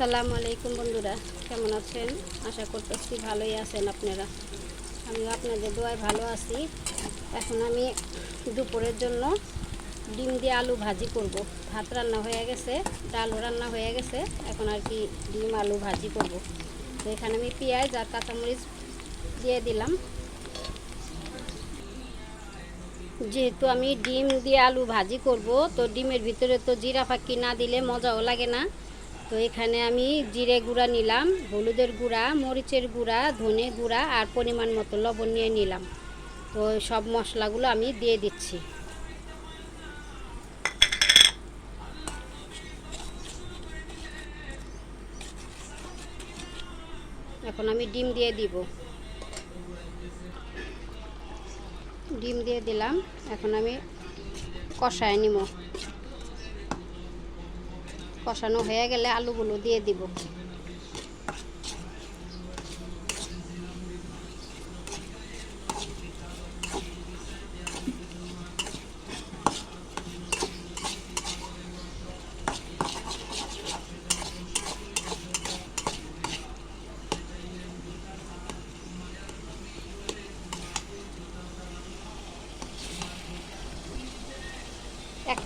আসসালামু আলাইকুম বন্ধুরা, কেমন আছেন? আশা করতেছি ভালোই আছেন আপনারা। আমি আপনাদের দোয়ায় ভালো আছি। এখন আমি দুপুরের জন্য ডিম দিয়ে আলু ভাজি করব। ভাত রান্না হয়ে গেছে, ডালও রান্না হয়ে গেছে, এখন আর কি ডিম আলু ভাজি করব। তো এখানে আমি পেঁয়াজ আর কাঁচামরিচ দিয়ে দিলাম। যেহেতু আমি ডিম দিয়ে আলু ভাজি করব, তো ডিমের ভিতরে তো জিরা ফাঁকি না দিলে মজাও লাগে না। তো এখানে আমি জিরে গুঁড়া নিলাম, হলুদের গুঁড়া, মরিচের গুঁড়া, ধনে গুঁড়া আর পরিমাণ মতো লবণ নিয়ে নিলাম। তো সব মশলাগুলো আমি দিয়ে দিচ্ছি। এখন আমি ডিম দিয়ে দিব। ডিম দিয়ে দিলাম। এখন আমি কষায় নিব। কষানো হয়ে গেলে আলুগুলো দিয়ে দিব।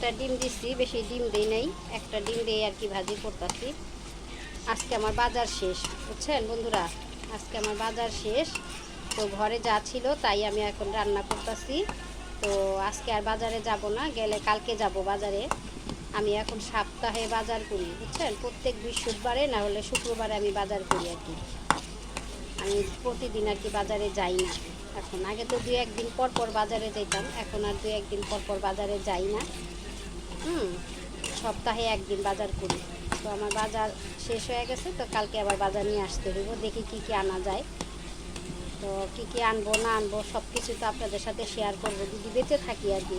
একটা ডিম দিচ্ছি বেশি ডিম দেই নাই, একটা ডিম দিয়ে আর কি ভাজি করতেছি। আজকে আমার বাজার শেষ, বুঝছেন বন্ধুরা? আজকে আমার বাজার শেষ। তো ঘরে যা ছিল তাই আমি এখন রান্না করতেছি। তো আজকে আর বাজারে যাব না, গেলে কালকে যাব বাজারে। আমি এখন সপ্তাহে বাজার করি, বুঝছেন? প্রত্যেক বৃহস্পতিবারে, না হলে শুক্রবারে আমি বাজার করি আর কি। আমি প্রতিদিন আর কি বাজারে যাই না। এখন আগে তো দু একদিন পর পর বাজারে যেতাম, এখন আর দু একদিন পর পর বাজারে যাই না। হুম, সপ্তাহে একদিন বাজার করি। তো আমার বাজার শেষ হয়ে গেছে, তো কালকে আবার বাজার নিয়ে আসতে হইব, দেখি কি কি আনা যায়। তো কি কি আনব, না আনব সব কিছু তো আপনাদের সাথে শেয়ার করব। দিদি বেঁচে থাকি আর কি।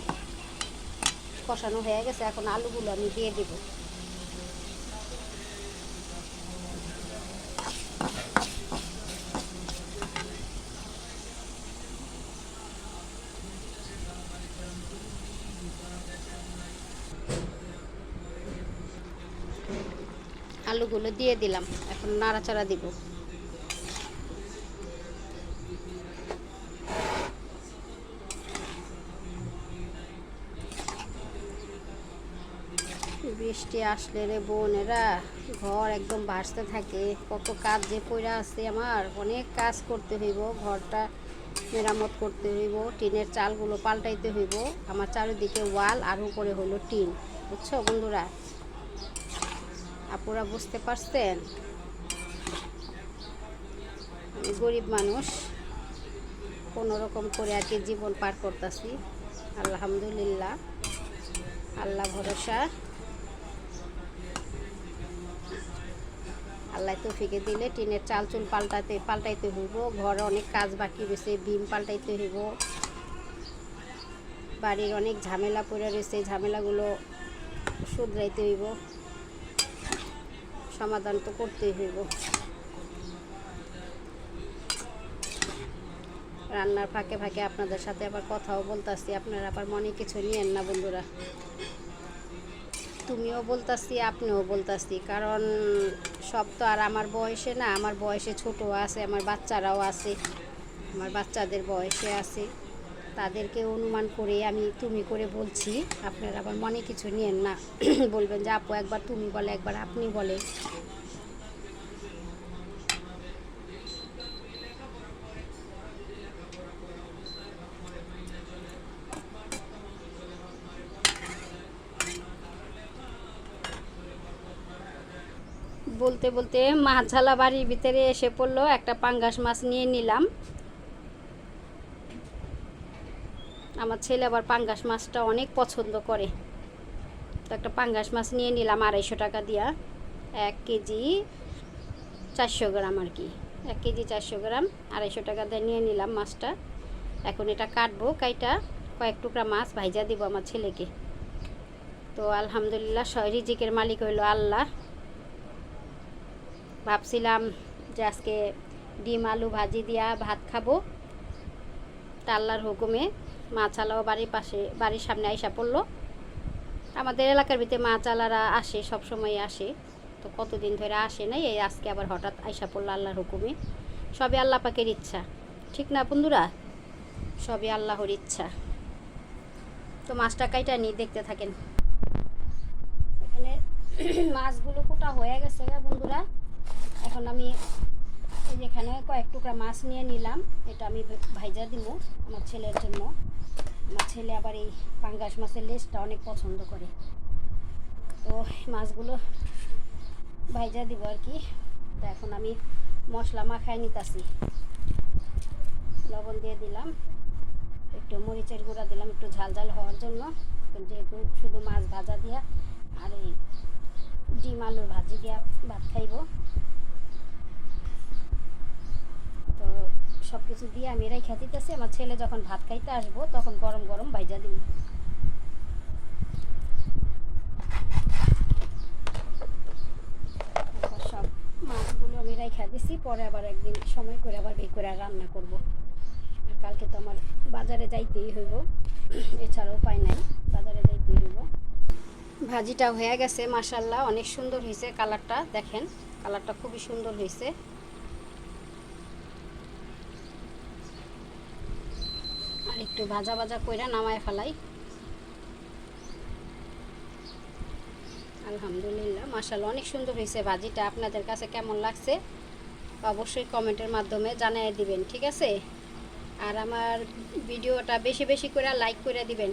কষানো হয়ে গেছে, এখন আলুগুলো আমি দিয়ে দেবো। আলুগুলো দিয়ে দিলাম। এখন নাড়াচাড়া দিব। বৃষ্টি আসলে রে বোনেরা, ঘর একদম ভাসতে থাকে। কত কাজ যে পড়ে আছে আমার। অনেক কাজ করতে হইব, ঘরটা মেরামত করতে হইব, টিনের চালগুলো পাল্টাইতে হইব। আমার চারিদিকে ওয়াল আর উপরে হলো টিন। বুঝছ বন্ধুরা? আপুরা বুঝতে পারছেন? গরিব মানুষ রকম করে আর কি জীবন পার করতেছি। আলহামদুলিল্লাহ, আল্লাহ ভরসা। আল্লাহ তৌফিকে দিলে টিনের চাল চুল পাল্টাতে, পাল্টাইতে হইব। ঘরে অনেক কাজ বাকি রয়েছে বিম পাল্টাইতে হইব। বাড়ির অনেক ঝামেলা পড়ে রয়েছে, ঝামেলাগুলো শুধরাইতে হইব। সমাধান তো করতেই হইব। রান্নার ফাঁকে ফাঁকে আপনাদের সাথে আবার কথাও বলতাছি, আপনারা আবার মনে কিছু নিয়েন না বন্ধুরা। তুমিও বলতাছি, আপনিও বলতাছি, কারণ সব তো আর আমার বয়সে না, আমার বয়সে ছোট আছে, আমার বাচ্চারাও আছে, আমার বাচ্চাদের বয়সে আছে। তাদেরকে অনুমান করে আমি তুমি করে বলছি। আপনারা আবার মনে কিছু নিয়েন না। বলবেন যে, আপু, একবার তুমি বলে, একবার আপনি বলে বলতে বলতে মাছালা বাড়ির ভিতরে এসে পড়ল, একটা পাঙ্গাস মাছ নিয়ে নিলাম। আমার ছেলে আবার পাঙ্গাস মাছটা অনেক পছন্দ করে। তো একটা পাঙ্গাস মাছ নিয়ে নিলাম আড়াইশো টাকা দিয়া। এক কেজি চারশো গ্রাম আর কি। এক কেজি চারশো গ্রাম, আড়াইশো টাকা দিয়ে নিয়ে নিলাম মাছটা। এখন এটা কাটবো, কাইটা কয়েক টুকরা মাছ ভাইজা দিব আমার ছেলেকে। তো আলহামদুলিল্লাহ রিজিকের মালিক হইল আল্লাহ। ভাবছিলাম যে আজকে ডিম, আলু ভাজি দিয়া ভাত খাব। তা আল্লাহর হুকুমে মাছালাও বাড়ির পাশে, বাড়ির সামনে আইসা পড়ল। আমাদের এলাকার ভিতরে মাছালারা আসে, সব সময় আসে। তো কতদিন ধরে আসে নাই, এই আজকে আবার হঠাৎ আইসা পড়ল আল্লাহর হুকুমে। সবই আল্লাহ পাকের ইচ্ছা। ঠিক না বন্ধুরা? সবই আল্লাহর ইচ্ছা। তো মাছটা কাইটা নিয়ে দেখতে থাকেন। এখানে মাছগুলো কোটা হয়ে গেছে বন্ধুরা। এখন আমি যেখানে কয়েক টুকরা মাছ নিয়ে নিলাম, এটা আমি ভাইজা দিব আমার ছেলের জন্য। আমার ছেলে আবার এই পাঙ্গাস মাছের লেজটা অনেক পছন্দ করে। তো মাছগুলো ভাইজা দিব আর কি। তো এখন আমি মশলা মাখায় নিতেছি। লবণ দিয়ে দিলাম। একটু মরিচের গুঁড়া দিলাম, একটু ঝাল ঝাল হওয়ার জন্য। যেহেতু শুধু মাছ ভাজা দিয়া আর এই ডিম আলুর ভাজি দিয়া ভাত খাইব তো সব কিছু দিয়ে আমি এরাই খেতেছি আমার ছেলে যখন ভাত খাইতে আসব, তখন গরম গরম ভাইজা দিব। সব মাছগুলো আমি রাইখা দিছি, পরে আবার একদিন সময় করে আবার বের করে রান্না করব। কালকে তো আমার বাজারে যাইতেই হইব এছাড়া উপায় নাই, বাজারে যাইতেই হইব। ভাজিটা হয়ে গেছে মাসাল্লাহ অনেক সুন্দর হয়েছে কালারটা, দেখেন, কালারটা খুবই সুন্দর হয়েছে আর একটু ভাজা ভাজা কইরা নামায় ফেলাই। আলহামদুলিল্লাহ মাসাল্লাহ অনেক সুন্দর হয়েছে ভাজিটা। আপনাদের কাছে কেমন লাগছে? অবশ্যই কমেন্টের মাধ্যমে জানিয়ে দিবেন, ঠিক আছে? আর আমার ভিডিওটা বেশি বেশি করে লাইক করে দিবেন।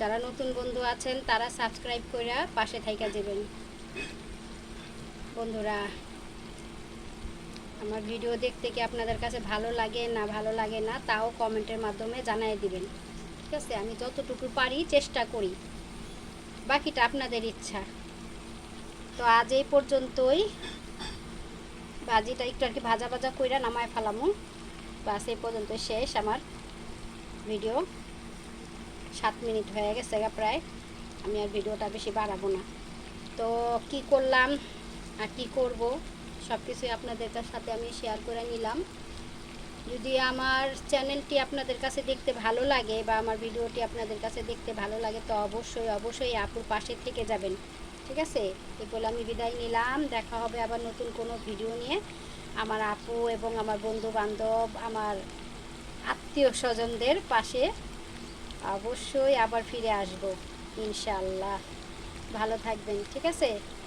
যারা নতুন বন্ধু আছেন, তারা সাবস্ক্রাইব করে পাশে থাইকা দিবেন বন্ধুরা আমার ভিডিও দেখতে কি আপনাদের কাছে ভালো লাগে না ভালো লাগে না, তাও কমেন্টের মাধ্যমে জানিয়ে দিবেন। ঠিক আছে? আমি যতটুকু পারি চেষ্টা করি। বাকিটা আপনাদের ইচ্ছা। তো আজ এই পর্যন্তই। ভাজিটা একটু আর কি ভাজা ভাজা কইরা নামায় ফেলামু। বাস এই পর্যন্ত শেষ আমার ভিডিও। সাত মিনিট হয়ে গেছে প্রায়। আমি আর ভিডিওটা বেশি বাড়াবো না। তো কি করলাম আর কি করব? সব কিছুই আপনাদের সাথে আমি শেয়ার করে নিলাম। যদি আমার চ্যানেলটি আপনাদের কাছে দেখতে ভালো লাগে বা আমার ভিডিওটি আপনাদের কাছে দেখতে ভালো লাগে, তো অবশ্যই অবশ্যই আপুর পাশে থেকে যাবেন। ঠিক আছে? এই বলে আমি বিদায় নিলাম। দেখা হবে আবার নতুন কোনো ভিডিও নিয়ে। আমার আপু এবং আমার বন্ধু বান্ধব আমার আত্মীয় স্বজনদের পাশে অবশ্যই আবার ফিরে আসব ইনশাল্লাহ ভালো থাকবেন, ঠিক আছে?